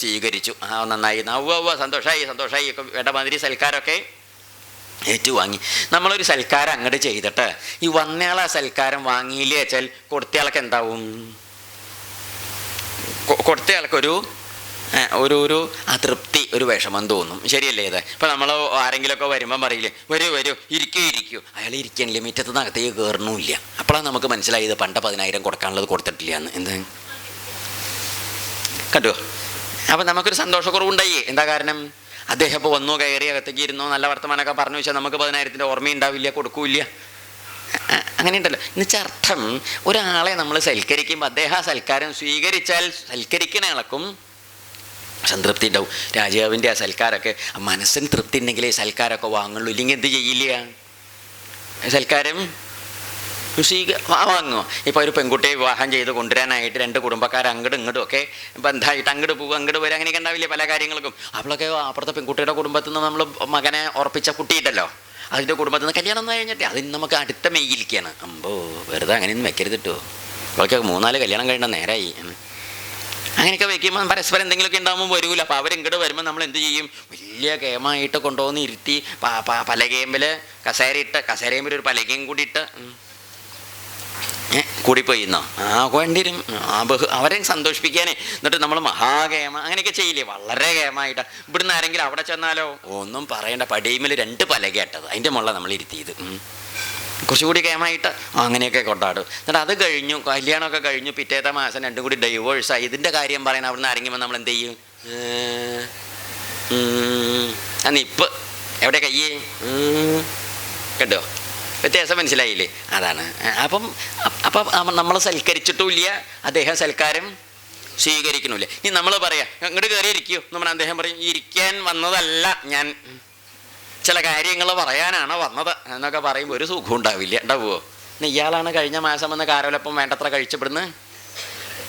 സ്വീകരിച്ചു. ആ നന്നായി. നവ്വ സന്തോഷമായി സന്തോഷമായി ഒക്കെ വേണ്ട മാതിരി സൽക്കാരമൊക്കെ ഏറ്റുവാങ്ങി. നമ്മളൊരു സൽക്കാരം അങ്ങോട്ട് ചെയ്തിട്ട് ഈ വന്നയാളെ സൽക്കാരം വാങ്ങിയില്ലേ വെച്ചാൽ കൊടുത്തയാൾക്ക് എന്താവും? കൊടുത്തയാൾക്കൊരു ഒരു ഒരു അതൃപ്തി ഒരു വിഷമം തോന്നും. ശരിയല്ലേ ഇത്? ഇപ്പം നമ്മൾ ആരെങ്കിലുമൊക്കെ വരുമ്പം പറയില്ലേ വരൂ വരൂ ഇരിക്കൂ ഇരിക്കൂ. അയാൾ ഇരിക്കാൻ മുറ്റത്ത് നിന്ന് അകത്തേക്ക് കയറണമില്ല അപ്പോഴാണ് നമുക്ക് മനസ്സിലായത് പണ്ട് പതിനായിരം കൊടുക്കാനുള്ളത് കൊടുത്തിട്ടില്ല എന്ന്. എന്ത്? കണ്ടോ? അപ്പം നമുക്കൊരു സന്തോഷക്കുറവുണ്ടായി. എന്താ കാരണം? അദ്ദേഹം ഇപ്പോൾ വന്നു കയറി അകത്തേക്ക് ഇരുന്നോ നല്ല വർത്തമാനമൊക്കെ പറഞ്ഞു വെച്ചാൽ നമുക്ക് പതിനായിരത്തിന്റെ ഓർമ്മയുണ്ടാവില്ല കൊടുക്കൂല അങ്ങനെയുണ്ടല്ലോ എന്നുവെച്ചാൽ അർത്ഥം ഒരാളെ നമ്മൾ സൽക്കരിക്കുമ്പോൾ അദ്ദേഹം ആ സൽക്കാരം സ്വീകരിച്ചാൽ സൽക്കരിക്കുന്ന ആൾക്കും സംതൃപ്തി ഉണ്ടാവും. രാജാവിന്റെ ആ സൽക്കാരമൊക്കെ മനസ്സിന് തൃപ്തി ഉണ്ടെങ്കിലേ സൽക്കാരമൊക്കെ വാങ്ങുള്ളൂ. ഇല്ലെങ്കിൽ എന്ത് ചെയ്യില്ല? സൽക്കാരം സ്വീക വാ- വാങ്ങുമോ ഇപ്പോൾ ഒരു പെൺകുട്ടിയെ വിവാഹം ചെയ്ത് കൊണ്ടുവരാനായിട്ട് രണ്ട് കുടുംബക്കാർ അങ്ങോട്ടും ഇങ്ങോട്ടും ഒക്കെ ബന്ധമായിട്ട് അങ്ങോട്ട് പോകും അങ്ങോട്ട് വരും അങ്ങനെയൊക്കെ ഉണ്ടാവില്ലേ പല കാര്യങ്ങൾക്കും. അവളൊക്കെ അപ്പുറത്തെ പെൺകുട്ടിയുടെ കുടുംബത്തിൽ നിന്ന് നമ്മൾ മകനെ ഉറപ്പിച്ച കുട്ടിയിട്ടല്ലോ അതിന്റെ കുടുംബത്തിൽ നിന്ന് കല്യാണം ഒന്നും കഴിഞ്ഞിട്ട് അതിന് നമുക്ക് അടുത്ത മെയ്യിലിരിക്കുകയാണ് അമ്പോ വെറുതെ അങ്ങനെയൊന്നും വെക്കരുത് കേട്ടോ അവൾക്ക് മൂന്നാൽ കല്യാണം കഴിയേണ്ട നേരായി. അങ്ങനെയൊക്കെ വെക്കുമ്പോൾ പരസ്പരം എന്തെങ്കിലുമൊക്കെ ഉണ്ടാകുമ്പോൾ വരൂല. അപ്പോൾ അവരിങ്ങോട്ട് വരുമ്പോൾ നമ്മൾ എന്ത് ചെയ്യും? വലിയ ഗെയിമായിട്ട് കൊണ്ടുപോകുന്ന ഇരുത്തി പലകേമ്പിൽ കസേര ഇട്ട് കസേരയുമ്പിൽ ഒരു പലകയും കൂടി ഇട്ട് കൂടിപ്പോയി എന്നോ ആ കൊണ്ടിരും ആ ബഹു അവരെ സന്തോഷിപ്പിക്കാനേ. എന്നിട്ട് നമ്മൾ മഹാഗേമ അങ്ങനെയൊക്കെ ചെയ്യില്ലേ? വളരെ ഗേമായിട്ട്. ഇവിടുന്ന് ആരെങ്കിലും അവിടെ ചെന്നാലോ? ഒന്നും പറയേണ്ട പടിയുമിൽ രണ്ട് പലകേട്ടത് അതിന്റെ മുള്ള നമ്മൾ ഇരുത്തിയത്. കുറച്ചുകൂടി ഗേമായിട്ട് അങ്ങനെയൊക്കെ കൊണ്ടാടും. എന്നിട്ട് അത് കഴിഞ്ഞു കല്യാണമൊക്കെ കഴിഞ്ഞു പിറ്റേത്തെ മാസം രണ്ടും കൂടി ഡൈവേഴ്സായി ഇതിന്റെ കാര്യം പറയണം അവിടുന്ന് ആരെങ്കിലും നമ്മൾ എന്ത് ചെയ്യും? അന്ന് ഇപ്പം എവിടെ കയ്യേ? കണ്ടോ വ്യത്യാസം മനസ്സിലായില്ലേ? അതാണ്. അപ്പം അപ്പം നമ്മൾ സൽക്കരിച്ചിട്ടുമില്ല അദ്ദേഹം സൽക്കാരം സ്വീകരിക്കണില്ല ഇനി നമ്മൾ പറയാം ഇങ്ങോട്ട് കയറി ഇരിക്കൂ നമ്മൾ അദ്ദേഹം പറയും ഇരിക്കാൻ വന്നതല്ല ഞാൻ. ചില കാര്യങ്ങൾ പറയാനാണ് വന്നത്. എന്നൊക്കെ പറയുമ്പോൾ ഒരു സുഖം ഉണ്ടാവില്ല. ഉണ്ടാവുമോ ഇയാളാണ് കഴിഞ്ഞ മാസം വന്ന് കാരോലപ്പം വേണ്ടത്ര കഴിച്ചപ്പെടുന്ന്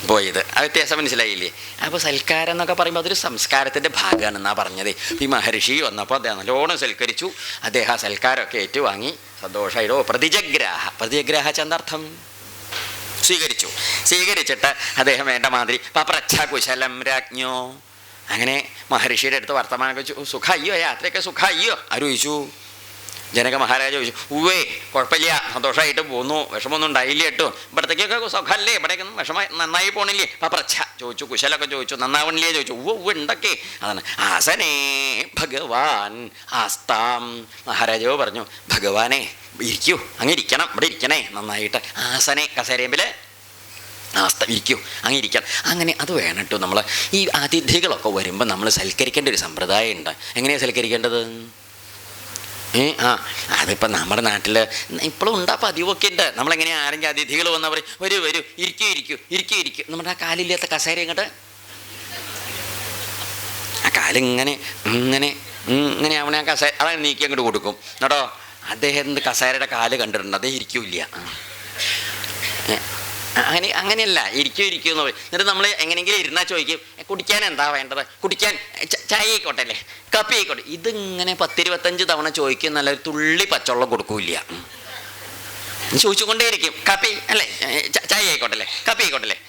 പോയത്. ആ വ്യത്യാസം മനസ്സിലായില്ലേ? അപ്പോൾ സൽക്കാരം എന്നൊക്കെ പറയുമ്പോൾ അതൊരു സംസ്കാരത്തിന്റെ ഭാഗമാണെന്നാണ് പറഞ്ഞത്. ഈ മഹർഷി വന്നപ്പോൾ അദ്ദേഹം നല്ലോണം സൽക്കരിച്ചു. അദ്ദേഹം സൽക്കാരമൊക്കെ ഏറ്റുവാങ്ങി. സന്തോഷമായിട്ടോ പ്രതിജഗ്രാഹ. പ്രതിജഗ്രാഹ ചന്ദർത്ഥം സ്വീകരിച്ചു. സ്വീകരിച്ചിട്ട് അദ്ദേഹം വേണ്ട മാതിരി പപ്രച്ഛ കുശലം രാജ്ഞോ. അങ്ങനെ മഹർഷിയുടെ അടുത്ത് വർത്തമാനമൊക്കെ സുഖായിയോ സുഖായ്യോ? യാത്രയൊക്കെ സുഖ അയ്യോ ചോദിച്ചു ജനക മഹാരാജ ചോദിച്ചു ഉവ്വേ കുഴപ്പമില്ല സന്തോഷമായിട്ട് പോന്നു വിഷമമൊന്നും ഉണ്ടായില്ല കേട്ടോ ഇവിടത്തേക്കൊക്കെ സുഖമല്ലേ ഇവിടേക്കൊന്നും വിഷമ നന്നായി പോണില്ലേ? പപ്രച്ഛ ചോദിച്ചു കുശലൊക്കെ ചോദിച്ചു നന്നാവണില്ലേ? ചോദിച്ചു ഉവ്വ ഉവ്വ ഉണ്ടൊക്കെ അതാണ് ആസനേ ഭഗവാൻ ആസ്താം. മഹാരാജാവ് പറഞ്ഞു ഭഗവാനെ ഇരിക്കൂ അങ്ങ് ഇരിക്കണം ഇവിടെ ഇരിക്കണേ നന്നായിട്ട്. ആസനെ കസേരയമ്പിൽ ആസ്ത ഇരിക്കൂ അങ്ങ് ഇരിക്കണം. അങ്ങനെ അത് വേണം കേട്ടോ നമ്മൾ ഈ അതിഥികളൊക്കെ വരുമ്പോൾ നമ്മൾ സൽക്കരിക്കേണ്ട ഒരു സമ്പ്രദായം ഉണ്ട് എങ്ങനെയാണ് സൽക്കരിക്കേണ്ടത്? ഏ ആ അതിപ്പോൾ നമ്മുടെ നാട്ടിൽ ഇപ്പോഴും ഉണ്ടാ പതിവൊക്കെ ഉണ്ട്. നമ്മളെങ്ങനെ ആരെങ്കിലും അതിഥികൾ വന്നാൽ പറയും വരൂ വരൂ ഇരിക്കൂ ഇരിക്കൂ ഇരിക്കൂ ഇരിക്കൂ. നമ്മുടെ ആ കാലില്ലാത്ത കസേര ഇങ്ങോട്ട് ആ കാലിങ്ങനെ ഇങ്ങനെ ഇങ്ങനെ അവനെ ആ കസേര അതാണ് നീക്കി അങ്ങോട്ട് കൊടുക്കും. കേട്ടോ അദ്ദേഹത്തിന്റെ കസേരയുടെ കാൽ കണ്ടിട്ടുണ്ട് അദ്ദേഹം ഇരിക്കൂല ആ. ഏ, അങ്ങനെ അങ്ങനെയല്ല. ഇരിക്കും ഇരിക്കും എന്ന് പറയും. എന്നിട്ട് നമ്മൾ എങ്ങനെയെങ്കിലും ഇരുന്നാൽ ചോദിക്കും കുടിക്കാൻ എന്താ വേണ്ടത്? കുടിക്കാൻ ചായ ആയിക്കോട്ടെ അല്ലേ? കപ്പി ആയിക്കോട്ടെ. ഇതിങ്ങനെ പത്തിരുപത്തഞ്ച് തവണ ചോദിക്കും നല്ല തുള്ളി പച്ചവെള്ളം കൊടുക്കൂല. ചോദിച്ചുകൊണ്ടേയിരിക്കും. കപ്പി അല്ലേ? ചായ ആയിക്കോട്ടെ അല്ലേ? കപ്പി ആയിക്കോട്ടെ അല്ലേ?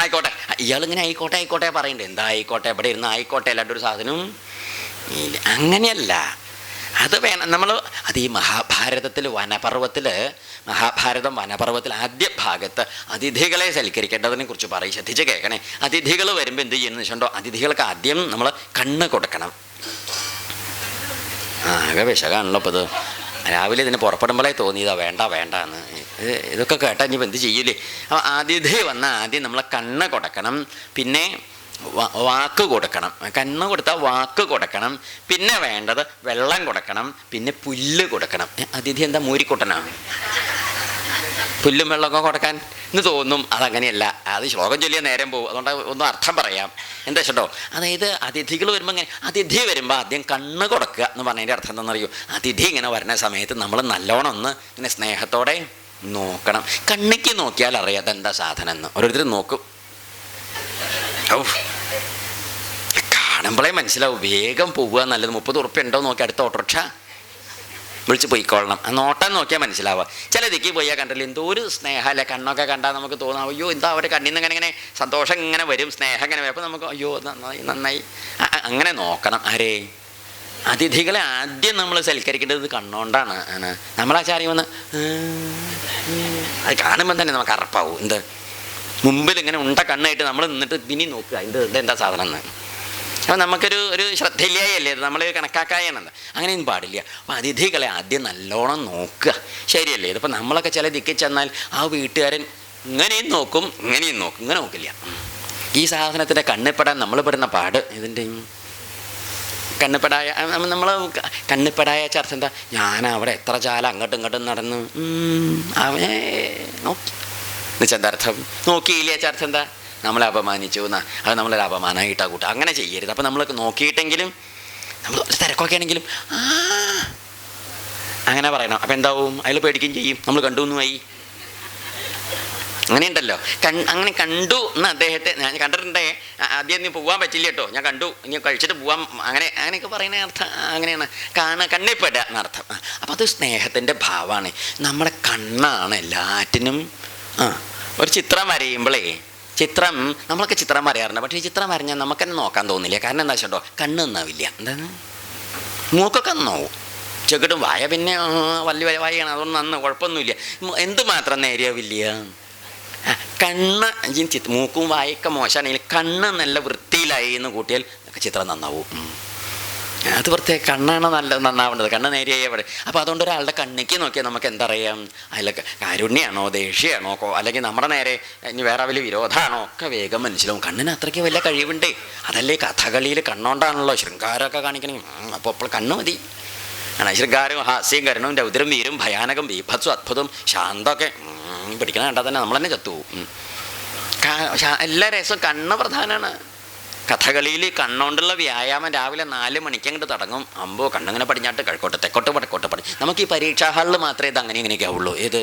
ആയിക്കോട്ടെ. ഇയാളിങ്ങനെ ആയിക്കോട്ടെ ആയിക്കോട്ടെ പറയണ്ടേ. എന്താ ആയിക്കോട്ടെ? ഇവിടെ ഇരുന്ന് ആയിക്കോട്ടെ? അല്ലാണ്ട് ഒരു സാധനവും അങ്ങനെയല്ല. അത് വേണം. നമ്മൾ അത് ഈ മഹാഭാരതത്തിൽ വനപർവത്തിൽ മഹാഭാരതം വനപർവത്തിൽ ആദ്യ ഭാഗത്ത് അതിഥികളെ സൽക്കരിക്കേണ്ടതിനെ കുറിച്ച് പറയും ശ്രദ്ധിച്ച് കേൾക്കണേ. അതിഥികൾ വരുമ്പോൾ എന്ത് ചെയ്യുന്നു വെച്ചിട്ടുണ്ടോ അതിഥികൾക്ക് ആദ്യം നമ്മൾ കണ്ണ് കൊടുക്കണം. ആകെ വിശകാണല്ലോ ഇപ്പോൾ ഇത് രാവിലെ ഇതിന് പുറപ്പെടുമ്പോഴേ തോന്നിയതാ വേണ്ട വേണ്ട എന്ന് ഇതൊക്കെ കേട്ടാൽ ഇനിയിപ്പോൾ എന്ത് ചെയ്യൂലേ? അപ്പോൾ അതിഥി വന്നാൽ ആദ്യം നമ്മൾ കണ്ണ് കൊടുക്കണം. പിന്നെ വാക്ക് കൊടുക്കണം. കണ്ണ് കൊടുത്താൽ വാക്ക് കൊടുക്കണം. പിന്നെ വേണ്ടത് വെള്ളം കൊടുക്കണം. പിന്നെ പുല്ല് കൊടുക്കണം. അതിഥി എന്താ മൂരിക്കുട്ടനാണ് പുല്ലും വെള്ളമൊക്കെ കൊടുക്കാൻ എന്ന് തോന്നും. അതങ്ങനെയല്ല. അത് ശ്ലോകം ചൊല്ലിയ നേരം പോകും. അതുകൊണ്ട് ഒന്നും അർത്ഥം പറയാം. എന്താ വെച്ചിട്ടോ അതായത് അതിഥികൾ വരുമ്പോൾ ഇങ്ങനെ അതിഥി വരുമ്പോൾ ആദ്യം കണ്ണ് കൊടുക്കുക എന്ന് പറഞ്ഞതിന്റെ അർത്ഥം എന്താണെന്നറിയോ? അതിഥി ഇങ്ങനെ വരുന്ന സമയത്ത് നമ്മൾ നല്ലോണം ഒന്ന് ഇങ്ങനെ സ്നേഹത്തോടെ നോക്കണം. കണ്ണിക്ക് നോക്കിയാൽ അറിയാതെന്താ എന്താ സാധനം എന്ന്. ഓരോരുത്തർ നോക്കും. ഔ കാണുമ്പോഴേ മനസ്സിലാവും. വേഗം പോവുക നല്ലത്. മുപ്പത് ഉറുപ്പ്യ ഉണ്ടോ നോക്കി അടുത്ത ഓട്ടോറിക്ഷ വിളിച്ച് പോയിക്കൊള്ളണം. നോട്ടം നോക്കിയാൽ മനസ്സിലാവുക. ചില ദിക്കി പോയാൽ കണ്ടല്ലോ? എന്തോ ഒരു സ്നേഹമല്ലേ കണ്ണൊക്കെ കണ്ടാൽ നമുക്ക് തോന്നാം അയ്യോ എന്താ അവരുടെ കണ്ണിൽ നിന്ന് ഇങ്ങനെ ഇങ്ങനെ സന്തോഷം ഇങ്ങനെ വരും സ്നേഹം ഇങ്ങനെ വരും. അപ്പോൾ നമുക്ക് അയ്യോ നന്നായി നന്നായി. അങ്ങനെ നോക്കണം. ആരേ? അതിഥികളെ ആദ്യം നമ്മൾ സൽക്കരിക്കേണ്ടത് കണ്ണുകൊണ്ടാണ്. നമ്മളാചാര്യം വന്ന്. അത് കാണുമ്പോൾ തന്നെ നമുക്ക് അറപ്പാവും. എന്ത്? മുമ്പിൽ ഇങ്ങനെ ഉണ്ട കണ്ണായിട്ട് നമ്മൾ നിന്നിട്ട് പിന്നെ നോക്കുക. ഇത് എന്താ സാധനം എന്ന്. അപ്പോൾ നമുക്കൊരു ഒരു ശ്രദ്ധയില്ലായല്ലേ നമ്മൾ കണക്കാക്കായാണെന്ന് അങ്ങനെയൊന്നും പാടില്ല. അപ്പോൾ അതിഥികളെ ആദ്യം നല്ലോണം നോക്കുക. ശരിയല്ലേ? ഇതിപ്പോൾ നമ്മളൊക്കെ ചില ദിക്കിൽ ചെന്നാൽ ആ വീട്ടുകാരൻ ഇങ്ങനെയും നോക്കും ഇങ്ങനെയും നോക്കും. ഇങ്ങനെ നോക്കില്ല. ഈ സാധനത്തിന്റെ കണ്ണിപ്പെടാൻ നമ്മൾ പെടുന്ന പാട് ഇതിന്റെ കണ്ണിപ്പെടായ നമ്മൾ കണ്ണിപ്പെടായ ചർച്ച എന്താ? ഞാൻ അവിടെ എത്ര ചാല അങ്ങോട്ടും ഇങ്ങോട്ടും നടന്നു അവനെ നോക്കി. എന്നുവെച്ചാൽ എന്താ അർത്ഥം? നോക്കിയില്ലേ ചർച്ച എന്താ? നമ്മളെ അപമാനിച്ചു എന്നാ അത് നമ്മളൊരു അപമാനമായിട്ടാ കൂട്ടുക. അങ്ങനെ ചെയ്യരുത്. അപ്പം നമ്മളൊക്കെ നോക്കിയിട്ടെങ്കിലും നമ്മൾ തിരക്കൊക്കെ ആണെങ്കിലും അങ്ങനെ പറയണം. അപ്പം എന്താവും? അയാൾ പേടിക്കുകയും ചെയ്യും. നമ്മൾ കണ്ടു എന്നുമായി അങ്ങനെയുണ്ടല്ലോ. കൺ അങ്ങനെ കണ്ടു എന്ന് അദ്ദേഹത്തെ ഞാൻ കണ്ടിട്ടുണ്ടേ. ആദ്യം നീ പോകാൻ പറ്റില്ല കേട്ടോ. ഞാൻ കണ്ടു. നീ കഴിച്ചിട്ട് പോവാൻ അങ്ങനെ അങ്ങനെയൊക്കെ പറയുന്ന അർത്ഥം അങ്ങനെയാണ്. കാണ കണ്ണിൽപ്പെടുക എന്നർത്ഥം അപ്പം അപ്പോൾ അത് സ്നേഹത്തിന്റെ ഭാവമാണ്. നമ്മുടെ കണ്ണാണ് എല്ലാറ്റിനും ആ ഒരു ചിത്രം വരയുമ്പോഴേ ചിത്രം നമ്മളൊക്കെ ചിത്രം വരയാറുണ്ട്. പക്ഷേ ഈ ചിത്രം വരഞ്ഞാൽ നമുക്ക് തന്നെ നോക്കാൻ തോന്നില്ല. കാരണം എന്താ വെച്ചോ കണ്ണ് നന്നാവില്ല. എന്താണ്? മൂക്കൊക്കെ നോവും ചെക്കിട്ടും വായ പിന്നെ വലിയ വലിയ വായാണ്. അതുകൊണ്ട് നന്ന് കുഴപ്പമൊന്നുമില്ല. എന്തുമാത്രം എന്ത് മാത്രം നേരെയാവില്ല കണ്ണ് മൂക്കും വായൊക്കെ മോശമാണെങ്കിൽ കണ്ണ് നല്ല വൃത്തിയിലായി എന്ന് കൂട്ടിയാൽ ചിത്രം നന്നാവും. അത് പ്രത്യേക കണ്ണാണ് നല്ല നന്നാവേണ്ടത്. കണ്ണ് നേരെയായി അവിടെ. അപ്പോൾ അതുകൊണ്ട് ഒരാളുടെ കണ്ണിക്ക് നോക്കിയാൽ നമുക്ക് എന്തറിയാം? അതിലൊക്കെ കാരുണ്യാണോ? ദേഷ്യമാണോ അല്ലെങ്കിൽ നമ്മുടെ നേരെ ഇനി വേറെ വലിയ വിരോധമാണോ ഒക്കെ വേഗം മനസ്സിലാവും. കണ്ണിന് അത്രയ്ക്ക് വലിയ കഴിവുണ്ടേ. അതല്ലേ കഥകളിയിൽ കണ്ണോണ്ടാണല്ലോ ശൃംഗാരമൊക്കെ കാണിക്കണേ. അപ്പോൾ അപ്പോൾ കണ്ണ് മതി. ശൃംഗാരവും ഹാസ്യം കരണവും രൗദ്രം വീരും ഭയാനകം ബീഭത്സും അത്ഭുതം ശാന്തമൊക്കെ പിടിക്കണ കണ്ടാൽ തന്നെ. കാ- ശാ- എല്ലാ രസവും കണ്ണ് പ്രധാനമാണ് കഥകളിയിൽ കണ്ണുകൊണ്ടുള്ള വ്യായാമം രാവിലെ നാല് മണിക്ക് അങ്ങോട്ട് തുടങ്ങും. അമ്പോ കണ്ണിങ്ങനെ പടിഞ്ഞാട്ട് കിഴക്കോട്ട് തെക്കോട്ട് വടക്കോട്ട് പടി. നമുക്ക് ഈ പരീക്ഷാ ഹാളിൽ മാത്രമേ ഇത് അങ്ങനെ ഇങ്ങനെയൊക്കെ ആവുള്ളൂ. ഏത്?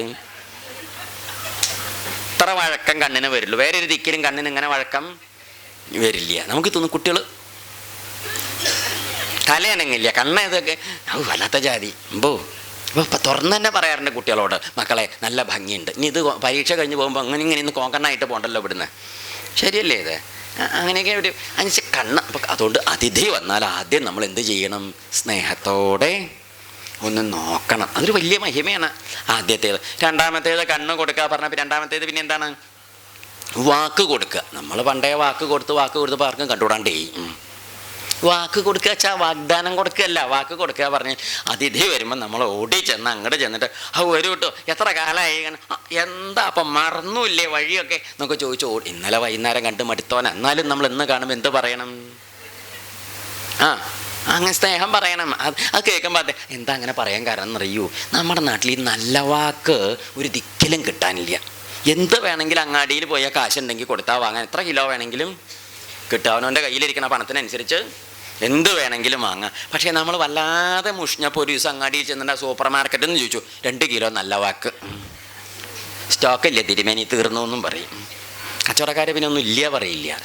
ഇത്ര വഴക്കം കണ്ണിന് വരുള്ളൂ വേറെ ഒരു ദിക്കിലും കണ്ണിന് ഇങ്ങനെ വഴക്കം വരില്ല. നമുക്ക് തോന്നും കുട്ടികൾ തലയനങ്ങില്ല കണ്ണേതൊക്കെ ഔ വല്ലാത്ത ജാതി. അമ്പോ ഇപ്പോൾ ഇപ്പം തുറന്ന് തന്നെ പറയാറുണ്ട് കുട്ടികളോട്. മക്കളെ നല്ല ഭംഗിയുണ്ട്. ഇനി ഇത് പരീക്ഷ കഴിഞ്ഞ് പോകുമ്പോൾ അങ്ങനെ ഇങ്ങനെ ഇന്ന് കോങ്കണ്ണായിട്ട് പോകണ്ടല്ലോ ഇവിടുന്ന്. ശരിയല്ലേ ഇത്? അങ്ങനെയൊക്കെ ഒരു അനുസരിച്ച് കണ്ണ്. അപ്പം അതുകൊണ്ട് അതിഥി വന്നാൽ ആദ്യം നമ്മൾ എന്ത് ചെയ്യണം? സ്നേഹത്തോടെ ഒന്ന് നോക്കണം. അതൊരു വലിയ മഹിമയാണ് ആദ്യത്തേത്. രണ്ടാമത്തേത് കണ്ണ് കൊടുക്കുക പറഞ്ഞപ്പോൾ രണ്ടാമത്തേത് പിന്നെ എന്താണ്? വാക്ക് കൊടുക്കുക. നമ്മൾ പണ്ടേ വാക്ക് കൊടുത്ത് വാക്ക് കൊടുത്ത് ആർക്കും കണ്ടുകൂടാണ്ടേ. വാക്ക് കൊടുക്കുക വെച്ചാൽ വാഗ്ദാനം കൊടുക്കുകയല്ല വാക്ക് കൊടുക്കുക പറഞ്ഞ് അതിഥി വരുമ്പോൾ നമ്മൾ ഓടി ചെന്ന് അങ്ങോട്ട് ചെന്നിട്ട് ആ വരും കേട്ടോ എത്ര കാലമായി എന്താ അപ്പം മറന്നുമില്ലേ വഴിയൊക്കെ? എന്നൊക്കെ ചോദിച്ചു ഓടി. ഇന്നലെ വൈകുന്നേരം കണ്ട് മടുത്തോന എന്നാലും നമ്മൾ ഇന്ന് കാണുമ്പോൾ എന്ത് പറയണം? ആ അങ്ങനെ സ്നേഹം പറയണം. അത് അത് കേൾക്കുമ്പോൾ അതെ എന്താ അങ്ങനെ പറയാൻ കാരണം എന്നറിയൂ? നമ്മുടെ നാട്ടിൽ ഈ നല്ല വാക്ക് ഒരു ദിക്കിലും കിട്ടാനില്ല. എന്ത് വേണമെങ്കിലും അങ്ങാടിയിൽ പോയാൽ കാശുണ്ടെങ്കിൽ കൊടുത്താൽ വാങ്ങാൻ. എത്ര കിലോ വേണമെങ്കിലും കിട്ടും. അവനവന്റെ കയ്യിലിരിക്കുന്ന പണത്തിനനുസരിച്ച് എന്ത് വേണമെങ്കിലും വാങ്ങാം. പക്ഷേ നമ്മൾ വല്ലാതെ മുഷിഞ്ഞപ്പോൾ ഒരു ദിവസം അങ്ങാടിയിൽ ചെന്നിട്ട് സൂപ്പർ മാർക്കറ്റിൽ നിന്ന് ചോദിച്ചു രണ്ട് കിലോ നല്ല വാക്ക്. സ്റ്റോക്കില്ല തിരുമേനി? തീർന്നു എന്നും പറയും. കച്ചവടക്കാർ പിന്നെ ഒന്നും ഇല്ല പറയില്ല.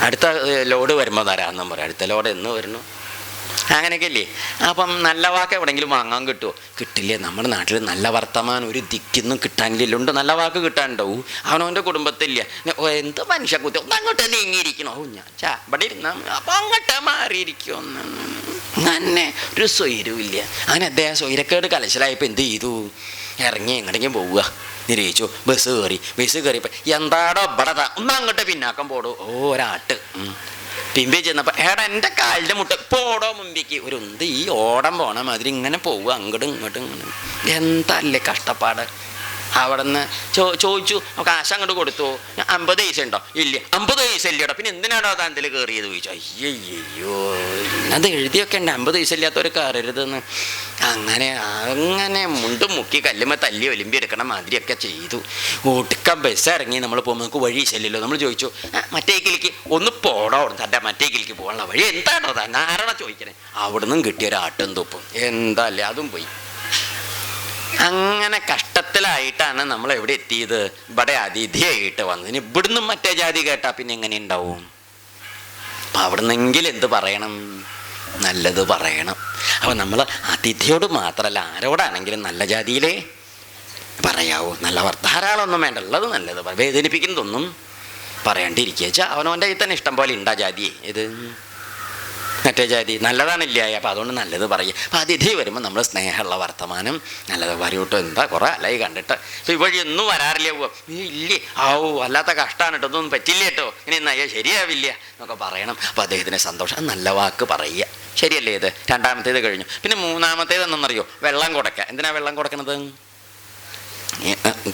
അടുത്ത ലോഡ് വരുമ്പോൾ തരാമെന്നും പറയും. അടുത്ത ലോഡ് എന്ന് വരുന്നു. അങ്ങനെയൊക്കെ ഇല്ലേ അപ്പം നല്ല വാക്ക് എവിടെയെങ്കിലും വാങ്ങാൻ കിട്ടുമോ കിട്ടില്ലേ. നമ്മുടെ നാട്ടിൽ നല്ല വർത്തമാനം ഒരു ദിക്കൊന്നും കിട്ടാനില്ല ഉണ്ട് നല്ല വാക്ക് കിട്ടാനുണ്ടാവും അവനവന്റെ കുടുംബത്തില്ല. എന്ത് മനുഷ്യ കുത്തി. അങ്ങോട്ട് നീങ്ങിയിരിക്കണോ? ഞാൻ ചാ ഇവിടെ ഇരുന്ന അപ്പം അങ്ങോട്ട് മാറിയിരിക്കും അങ്ങനെ ഒരു സ്വൈരവില്ല. അങ്ങനെ അദ്ദേഹം സ്വൈരക്കേട് കലശലായപ്പോൾ എന്ത് ചെയ്തു? ഇറങ്ങി എങ്ങടെങ്കിലും പോവുക. നിരീച്ചു ബസ് കയറി. ബസ് കയറിയപ്പോൾ എന്താടോ ഇവിടെ ഒന്ന് അങ്ങോട്ട് പിന്നാക്കം പോടും. ഓ ഒരാട്ട്. പിമ്പി ചെന്നപ്പോൾ ഏടാ എന്റെ കാലിന്റെ മുട്ട പോടോ മുമ്പിക്ക്. ഒരു എന്ത് ഈ ഓടം പോണ മാതിരി ഇങ്ങനെ പോവുക അങ്ങോട്ടും ഇങ്ങോട്ടും ഇങ്ങനെ. എന്തല്ലേ കഷ്ടപ്പാട്? അവിടെ നിന്ന് ചോ ചോദിച്ചു. കാശ് അങ്ങോട്ട് കൊടുത്തു. അമ്പത് പൈസ ഉണ്ടോ? ഇല്ല. അമ്പത് പൈസ ഇല്ലടോ പിന്നെ എന്തിനാണോ താൻ അതിൽ കയറിയത് ചോദിച്ചു. അയ്യോ അത് എഴുതിയൊക്കെ ഉണ്ട്. അമ്പത് പൈസ ഇല്ലാത്തവർ കയറരുതെന്ന്. അങ്ങനെ അങ്ങനെ മുണ്ടും മുക്കി കല്ലുമ്മ തല്ലി ഒലിമ്പി എടുക്കണ മാതിരിയൊക്കെ ചെയ്തു. ഒടുക്ക ബസ് ഇറങ്ങി. നമ്മൾ പോകുമ്പോൾ നമുക്ക് വഴി ശല്യല്ലോ നമ്മൾ ചോദിച്ചു മറ്റേ ഒന്ന് പോടോ തന്റെ മറ്റേക്കിലേക്ക് പോകാനുള്ള വഴി എന്താണോ? താൻ ആരാണോ ചോദിക്കണേ. അവിടുന്ന് കിട്ടിയ ഒരു ആട്ടും തുപ്പും. എന്താ അല്ലേ? അതും പോയി. അങ്ങനെ കഷ്ടത്തിലായിട്ടാണ് നമ്മൾ എവിടെ എത്തിയത്? ഇവിടെ അതിഥിയായിട്ട് വന്നതിന് ഇവിടുന്ന് മറ്റേ ജാതി കേട്ടാ പിന്നെ എങ്ങനെ ഉണ്ടാവും? അപ്പം അവിടെ നിന്നെങ്കിലും എന്ത് പറയണം? നല്ലത് പറയണം. അപ്പോൾ നമ്മൾ അതിഥിയോട് മാത്രമല്ല ആരോടാണെങ്കിലും നല്ല ജാതിയിലേ പറയാവൂ. നല്ല ധാരാളമൊന്നും വേണ്ട. ഉള്ളത് നല്ലത്. വേദനിപ്പിക്കുന്നതൊന്നും പറയാണ്ടിരിക്കുക വെച്ചാൽ അവനവന്റെ കയ്യിൽ തന്നെ ഇഷ്ടം പോലെ ഉണ്ടാ ജാതിയെ. ഇത് മറ്റേ ജാതി. നല്ലതാണില്ല അപ്പോൾ അതുകൊണ്ട് നല്ലത് പറയുക അപ്പോൾ അതിഥി വരുമ്പോൾ നമ്മൾ സ്നേഹമുള്ള വർത്തമാനം നല്ലത് പറയൂട്ടോ എന്താ കുറേ അല്ലായി കണ്ടിട്ട്. അപ്പോൾ ഇവഴി ഒന്നും വരാറില്ല. പോവാ ഇല്ലേ? ആവോ അല്ലാത്ത കഷ്ടമാണ് കേട്ടോ. ഒന്നും പറ്റില്ല കേട്ടോ. ഇനി എന്നാ ശരിയാവില്ല എന്നൊക്കെ പറയണം. അപ്പോൾ അദ്ദേഹത്തിന് സന്തോഷം. നല്ല വാക്ക് പറയുക. ശരിയല്ലേ ഇത്? രണ്ടാമത്തേത് കഴിഞ്ഞു. പിന്നെ മൂന്നാമത്തേത് എന്തെന്നറിയോ വെള്ളം കൊടുക്കുക എന്തിനാണ് വെള്ളം കൊടുക്കണത്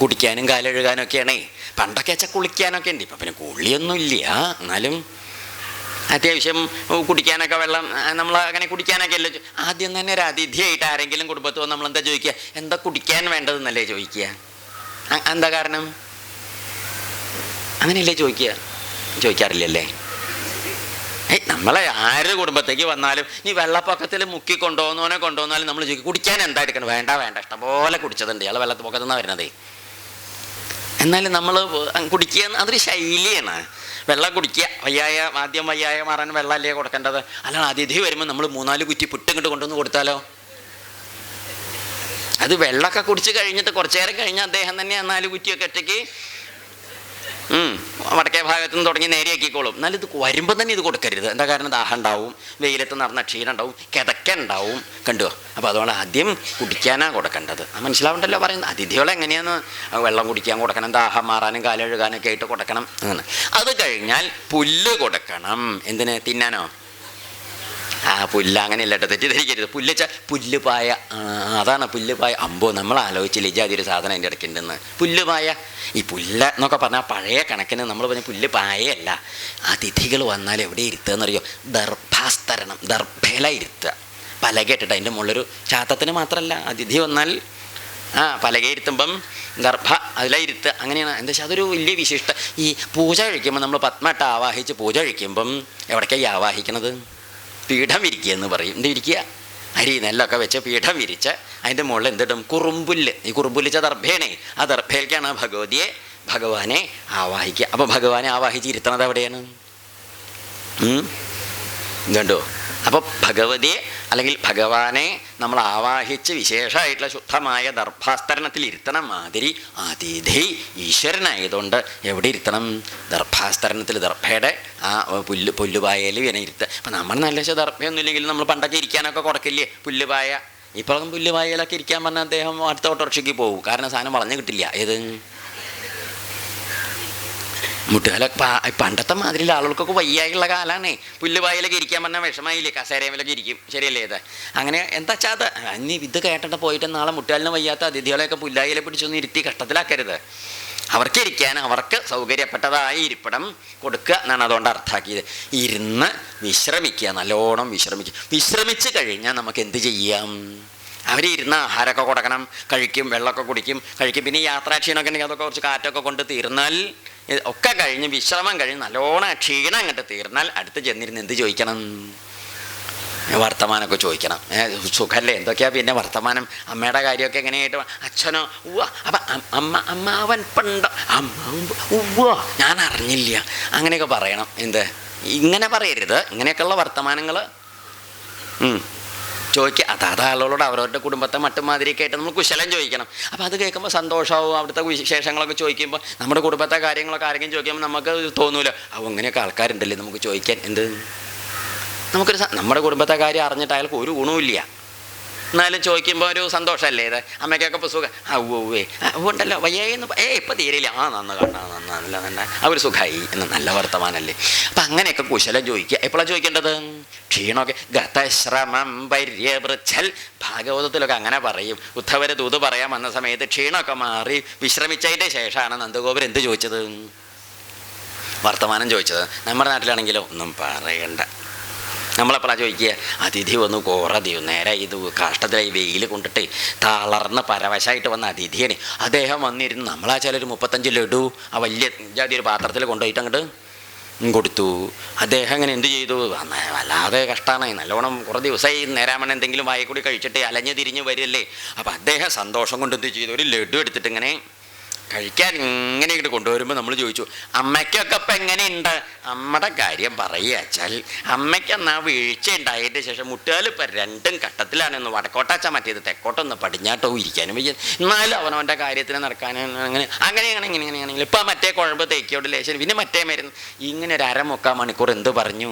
കുടിക്കാനും കാലെഴുകാനും ഒക്കെയാണേ. പണ്ടൊക്കെ വെച്ചാൽ കുളിക്കാനൊക്കെ ഉണ്ട്. ഇപ്പം പിന്നെ കുളിയൊന്നും ഇല്ല എന്നാലും അത്യാവശ്യം കുടിക്കാനൊക്കെ വെള്ളം നമ്മൾ അങ്ങനെ കുടിക്കാനൊക്കെ അല്ലേ ആദ്യം തന്നെ ഒരു അതിഥിയായിട്ട് ആരെങ്കിലും കുടുംബത്തിൽ വന്ന് നമ്മൾ എന്താ ചോദിക്കുക? എന്താ കുടിക്കാൻ വേണ്ടതെന്നല്ലേ ചോദിക്കുക? എന്താ കാരണം? അങ്ങനെയല്ലേ ചോദിക്കുക? ചോദിക്കാറില്ലല്ലേ? നമ്മളെ ആര് കുടുംബത്തേക്ക് വന്നാലും നീ വെള്ളപ്പൊക്കത്തിൽ മുക്കി കൊണ്ടുപോകുന്നവനെ കൊണ്ടുവന്നാലും നമ്മൾ ചോദിക്കും കുടിക്കാൻ എന്താ എടുക്കണം? വേണ്ട വേണ്ട ഇഷ്ടംപോലെ കുടിച്ചതുണ്ട്. ഇയാൾ വെള്ളപ്പൊക്കത്തു നിന്നാണ് വരുന്നത്. എന്നാലും നമ്മൾ കുടിക്കുക അതൊരു ശൈലിയാണ്. വെള്ളം കുടിക്കുക. വയ്യായ ആദ്യം വയ്യായ മാറാൻ വെള്ളമല്ലേ കൊടുക്കേണ്ടത്? അല്ലാതെ അതിഥി വരുമ്പോൾ നമ്മൾ മൂന്നാൽ കുറ്റി പുട്ടിങ്ങോട്ട് കൊണ്ടുവന്ന് കൊടുത്താലോ? അത് വെള്ളമൊക്കെ കുടിച്ച് കഴിഞ്ഞിട്ട് കുറച്ചേരം നേരം കഴിഞ്ഞ് അദ്ദേഹം തന്നെ നാല് കുറ്റിയൊക്കെ ഒറ്റയ്ക്ക് വടക്കേ ഭാഗത്ത് നിന്ന് തുടങ്ങി നേരെയാക്കിക്കോളും. എന്നാലും ഇത് വരുമ്പോൾ തന്നെ ഇത് കൊടുക്കരുത്. എന്താ കാരണം? ദാഹം ഉണ്ടാവും വെയിലത്ത് നടന്ന ക്ഷീണം ഉണ്ടാവും കിതക്ക ഉണ്ടാവും. കണ്ടോ? അപ്പോൾ അതുകൊണ്ട് ആദ്യം കുടിക്കാനാണ് കൊടുക്കേണ്ടത്. മനസ്സിലാവണ്ടല്ലോ പറയുന്നത്. അതിഥികൾ എങ്ങനെയാന്ന് വെള്ളം കുടിക്കാൻ കൊടുക്കണം ദാഹം മാറാനും കാലെഴുകാനൊക്കെ ആയിട്ട് കൊടുക്കണം അങ്ങനെ അത് കഴിഞ്ഞാൽ പുല്ല് കൊടുക്കണം. എന്തിന്? തിന്നാനോ? ആ പുല്ല് അങ്ങനെയല്ല കേട്ടോ തെറ്റിദ്ധരിക്കരുത്. പുല്ല് വെച്ചാൽ പുല്ലുപായ ആ, അതാണ് പുല്ലുപായ അമ്പോ നമ്മൾ ആലോചിച്ചില്ല ഇജാതി ഒരു സാധനം എന്റെ ഇടയ്ക്കുണ്ടെന്ന് പുല്ലുപായ ഈ പുല്ല് എന്നൊക്കെ പറഞ്ഞാൽ പഴയ കണക്കിന് നമ്മൾ പറഞ്ഞ പുല്ല് പായയല്ല. അതിഥികൾ വന്നാൽ എവിടെ ഇരുത്തുക എന്നറിയോ ദർഭാസ്തരണം ദർഭേല ഇരുത്തുക. പലക ഇട്ടിട്ട് അതിന്റെ മുകളിലൊരു ചാത്തത്തിന് മാത്രമല്ല അതിഥി വന്നാൽ ആ പലകയിരുത്തുമ്പം ദർഭ അതിലായിരുത്ത് അങ്ങനെയാണ്. എന്താ വെച്ചാൽ അതൊരു വലിയ വിശിഷ്ട ഈ പൂജ കഴിക്കുമ്പോൾ നമ്മൾ പത്മട്ട ആവാഹിച്ച് പൂജ കഴിക്കുമ്പം എവിടേക്കാണ് ഈ ആവാഹിക്കണത്? പീഠം വിരിക്കുക എന്ന് പറയും. എന്ത് വിരിക്കുക അരി നെല്ലൊക്കെ വെച്ച് പീഠം വിരിച്ച് അതിന്റെ മുകളിൽ എന്തിടും? കുറുമ്പുല്ല്. ഈ കുറുമ്പുല്ലിച്ച ദർഭേണേ ആ ദർഭയിലേക്കാണ് ഭഗവതിയെ ഭഗവാനെ ആവാഹിക്കുക. അപ്പോൾ ഭഗവാനെ ആവാഹിച്ചിരുത്തണത് എവിടെയാണ്? ഉം? അപ്പോൾ ഭഗവതിയെ അല്ലെങ്കിൽ ഭഗവാനെ നമ്മൾ ആവാഹിച്ച് വിശേഷമായിട്ടുള്ള ശുദ്ധമായ ദർഭാസ്തരണത്തിൽ ഇരുത്തണ മാതിരി അതിഥി ഈശ്വരനായതുകൊണ്ട് എവിടെ ഇരുത്തണം? ദർഭാസ്തരണത്തിൽ ദർഭയുടെ ആ പുല്ല് പുല്ലുപായയിൽ ഇവനെ ഇരുത്തുക അപ്പം നമ്മൾ നല്ല വെച്ചാൽ ദർഭയൊന്നും ഇല്ലെങ്കിൽ നമ്മൾ പണ്ടൊക്കെ ഇരിക്കാനൊക്കെ കൊടുക്കില്ലേ? പുല്ലുപായ. ഇപ്പോഴും പുല്ലുപായയിലൊക്കെ ഇരിക്കാൻ പറഞ്ഞാൽ അദ്ദേഹം അടുത്ത ഓട്ടോറിക്ഷയ്ക്ക് പോകും. കാരണം സാധനം വളഞ്ഞു കിട്ടില്ല. ഏത്? മുട്ടുകാല പണ്ടത്തെ മാതിരി ആളുകൾക്കൊക്കെ വയ്യായുള്ള കാലാണ്. പുല്ലുപായലൊക്കെ ഇരിക്കാൻ പറഞ്ഞാൽ വിഷമായില്ലേ? കസേരയിലൊക്കെ ഇരിക്കും. ശരിയല്ലേ ഇത്? അങ്ങനെ എന്താ അത്? ഇനി ഇത് കേട്ടിട്ട് പോയിട്ട് നാളെ മുട്ടുകാലിന് വയ്യാത്ത അതിഥികളെയൊക്കെ പുല്ലായിലെ പിടിച്ചൊന്ന് ഇരുത്തി കഷ്ടത്തിലാക്കരുത്. അവർക്ക് ഇരിക്കാൻ അവർക്ക് സൗകര്യപ്പെട്ടതായി ഇരിപ്പിടം കൊടുക്കുക എന്നാണ് അതുകൊണ്ട് അർത്ഥാക്കിയത് ഇരുന്ന് വിശ്രമിക്കുക നല്ലോണം വിശ്രമിക്കുക. വിശ്രമിച്ച് കഴിഞ്ഞാൽ നമുക്ക് എന്ത് ചെയ്യാം? അവർ ഇരുന്ന് ആഹാരമൊക്കെ കൊടുക്കണം കഴിക്കും വെള്ളമൊക്കെ കുടിക്കും കഴിക്കും. പിന്നെ ഈ യാത്രാക്ഷീണമൊക്കെ ഉണ്ടെങ്കിൽ അതൊക്കെ കുറച്ച് കാറ്റൊക്കെ കൊണ്ട് തീർന്നാൽ ഒക്കെ കഴിഞ്ഞ് വിശ്രമം കഴിഞ്ഞ് നല്ലോണം ക്ഷീണം അങ്ങോട്ട് തീർന്നാൽ അടുത്ത് ചെന്നിരുന്ന് എന്ത് ചോദിക്കണം? വർത്തമാനമൊക്കെ ചോദിക്കണം. സുഖമല്ലേ എന്തൊക്കെയാ പിന്നെ വർത്തമാനം? അമ്മയുടെ കാര്യമൊക്കെ എങ്ങനെയായിട്ട് അച്ഛനോ? ഉവ്വ. അപ്പം അമ്മ അമ്മ അവൻ പണ്ട് അമ്മാവൻ പ- ഉവ്വ. ഞാൻ അറിഞ്ഞില്ല. അങ്ങനെയൊക്കെ പറയണം. എന്ത്? ഇങ്ങനെ പറയരുത്. ഇങ്ങനെയൊക്കെയുള്ള വർത്തമാനങ്ങൾ ചോദിക്കുക അതാത് ആളുകളോട് അവരവരുടെ കുടുംബത്തെ മറ്റും മാതിരിയൊക്കെ ആയിട്ട് നമ്മൾ കുശലം ചോദിക്കണം. അപ്പോൾ അത് കേൾക്കുമ്പോൾ സന്തോഷമാവും അവിടുത്തെ വിശേഷങ്ങളൊക്കെ ചോദിക്കുമ്പോൾ നമ്മുടെ കുടുംബത്തെ കാര്യങ്ങളൊക്കെ ആരെങ്കിലും ചോദിക്കുമ്പോൾ നമുക്ക് തോന്നൂല. അപ്പോൾ അങ്ങനെയൊക്കെ ആൾക്കാരുണ്ടല്ലേ നമുക്ക് ചോദിക്കാൻ? എന്ത്? നമുക്കൊരു നമ്മുടെ കുടുംബത്തെ കാര്യം അറിഞ്ഞിട്ട് അയാൾക്ക് ഒരു ഗുണവുമില്ല എന്നാലും ചോദിക്കുമ്പോൾ ഒരു സന്തോഷമല്ലേ ഇത്? അമ്മയ്ക്കൊക്കെ ഇപ്പോൾ സുഖം. ആ ഉവ്വ് ഉണ്ടല്ലോ വയ്യായെന്ന് ഏ ഇപ്പം തീരില്ല ആ നന്ന് കണ്ടാ നന്ന നല്ല ആ ഒരു സുഖമായി എന്ന് നല്ല വർത്തമാനമല്ലേ അപ്പം അങ്ങനെയൊക്കെ കുശലം ചോദിക്കുക എപ്പോഴാണ് ചോദിക്കേണ്ടത്? ക്ഷീണമൊക്കെ. ഗതശ്രമം പര്യവൃച്ഛൽ. ഭാഗവതത്തിലൊക്കെ അങ്ങനെ പറയും. ഉദ്ധവര് ദൂത് പറയാൻ വന്ന സമയത്ത് ക്ഷീണമൊക്കെ മാറി വിശ്രമിച്ചതിന്റെ ശേഷമാണ് നന്ദഗോപുരം എന്ത് ചോദിച്ചത്? വർത്തമാനം ചോദിച്ചത്. നമ്മുടെ നാട്ടിലാണെങ്കിലോ? ഒന്നും പറയണ്ട. നമ്മളെപ്പോഴാണ് ചോദിക്കുക? അതിഥി വന്നു കോറതിയോ നേരെ ഇത് കാഷ്ടത്തിലായി വെയിൽ കൊണ്ടിട്ട് തളർന്ന് പരവശമായിട്ട് വന്ന അതിഥിയാണ്. അദ്ദേഹം വന്നിരുന്ന്. നമ്മളാ ചിലൊരു മുപ്പത്തഞ്ച് ലഡു ആ വലിയ ജാതി ഒരു പാത്രത്തിൽ കൊണ്ടുപോയിട്ട് അങ്ങോട്ട് കൊടുത്തു. അദ്ദേഹം അങ്ങനെ എന്ത് ചെയ്തു? വല്ലാതെ കഷ്ടമാണ് നല്ലോണം കുറേ ദിവസമായി നേരാമണ എന്തെങ്കിലും വായിക്കൂടി കൂടി കഴിച്ചിട്ട് അലഞ്ഞു തിരിഞ്ഞ് വരില്ലേ? അപ്പം അദ്ദേഹം സന്തോഷം കൊണ്ട് എന്ത് ചെയ്തു? ഒരു ലഡു എടുത്തിട്ട് ഇങ്ങനെ കഴിക്കാൻ ഇങ്ങനെ ഇങ്ങോട്ട് കൊണ്ടുവരുമ്പോൾ നമ്മൾ ചോദിച്ചു അമ്മയ്ക്കൊക്കെ ഇപ്പം എങ്ങനെയുണ്ട്? അമ്മയുടെ കാര്യം പറയുക വെച്ചാൽ അമ്മയ്ക്ക് എന്നാ വീഴ്ച ഉണ്ടായതിന്റെ ശേഷം മുട്ടുകാൽ ഇപ്പം രണ്ടും ഘട്ടത്തിലാണെന്ന് വടക്കോട്ടാച്ച മറ്റേത് തെക്കോട്ടൊന്ന് പടിഞ്ഞാട്ടോ ഇരിക്കാനും വയ്യ. എന്നാലും അവനവന്റെ കാര്യത്തിന് നടക്കാനും അങ്ങനെ അങ്ങനെയാണ് ഇങ്ങനെ ഇങ്ങനെയാണെങ്കിൽ ഇപ്പം മറ്റേ കുഴമ്പ് തേക്കിയോട് ലേശം പിന്നെ മറ്റേ മരുന്ന്. ഇങ്ങനെ ഒരു അരമുക്കാൽ മണിക്കൂർ എന്ത് പറഞ്ഞു?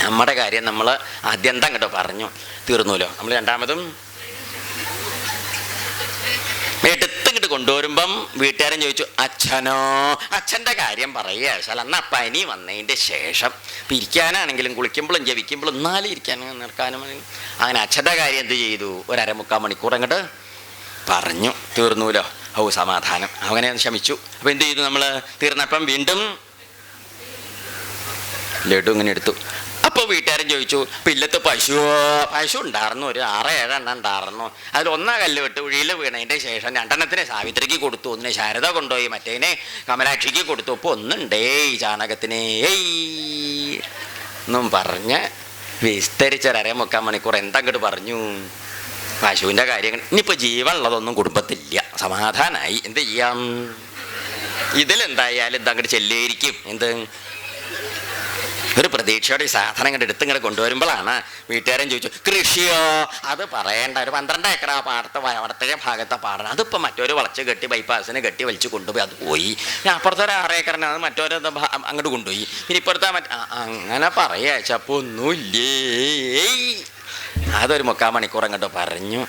നമ്മുടെ കാര്യം നമ്മൾ ആദ്യം അങ്ങോട്ട് പറഞ്ഞു? തീർന്നുല്ലോ നമ്മൾ രണ്ടാമതും എടുത്തിങ്ങോട്ട് കൊണ്ടുവരുമ്പം വീട്ടുകാരൻ ചോദിച്ചു അച്ഛനോ? അച്ഛന്റെ കാര്യം പറയുക വെച്ചാൽ അന്ന് പനി വന്നതിന്റെ ശേഷം ഇരിക്കാനാണെങ്കിലും കുളിക്കുമ്പോഴും ജപിക്കുമ്പോഴും എന്നാലും ഇരിക്കാനും നിൽക്കാനും അങ്ങനെ അച്ഛന്റെ കാര്യം എന്ത് ചെയ്തു? ഒരു അരമുക്കാൽ മണിക്കൂർ അങ്ങോട്ട് പറഞ്ഞു. തീർന്നുല്ലോ ഓ സമാധാനം. അങ്ങനെ ശമിച്ചു. അപ്പോൾ എന്ത് ചെയ്തു നമ്മൾ തീർന്നപ്പം വീണ്ടും ലഡു ഇങ്ങനെ എടുത്തു. അപ്പോൾ വീട്ടുകാരൻ ചോദിച്ചു പില്ലത്ത് പശുവോ? പശു ഉണ്ടായിരുന്നു ഒരു ആറ് ഏഴെണ്ണം ഉണ്ടായിരുന്നു അതിൽ ഒന്നാ കല്ല് വിട്ട് ഉഴിയിൽ വീണതിന്റെ ശേഷം രണ്ടെണ്ണത്തിനെ സാവിത്രിക്ക് കൊടുത്തു. ഒന്നിനെ ശാരദ കൊണ്ടുപോയി മറ്റേനെ കമലാക്ഷിക്ക് കൊടുത്തു. അപ്പോൾ ഒന്നുണ്ടേ ഈ ചാണകത്തിന്. ഏയ്! എന്നും പറഞ്ഞ് വിസ്തരിച്ചൊരര മുക്കാൽ മണിക്കൂർ എന്തങ്ങോട്ട് പറഞ്ഞു? പശുവിന്റെ കാര്യം ഇനിയിപ്പോൾ ജീവനുള്ളതൊന്നും കുടുംബത്തില്ല സമാധാനമായി എന്ത് ചെയ്യാം? ഇതിലെന്തായാലും ഇതങ്ങോട്ട് ചെല്ലേരിക്കും. എന്ത്? ഒരു പ്രതീക്ഷയോടെ ഈ സാധനം ഇങ്ങോട്ട് എടുത്ത് കൊണ്ടുവരുമ്പോഴാണ് വീട്ടുകാരൻ ചോദിച്ചു കൃഷിയോ? അത് പറയേണ്ട ഒരു പന്ത്രണ്ട് ഏക്കർ ആ പാടത്തെ വടത്തേ ഭാഗത്തെ പാടണം. അതിപ്പോൾ മറ്റൊരു വളച്ച് കെട്ടി ബൈപ്പാസിനെ കെട്ടി വലിച്ച് കൊണ്ടുപോയി അത് പോയി. ഞാൻ അപ്പുറത്തെ ഒരു ആറ് ഏക്കറിനെ അത് മറ്റൊരു അങ്ങോട്ട് കൊണ്ടുപോയി. പിന്നെ ഇപ്പുറത്തെ അങ്ങനെ പറയാ ചപ്പോൾ ഒന്നുമില്ലേ? അതൊരു മുക്കാൽ മണിക്കൂർ അങ്ങോട്ട് പറഞ്ഞു.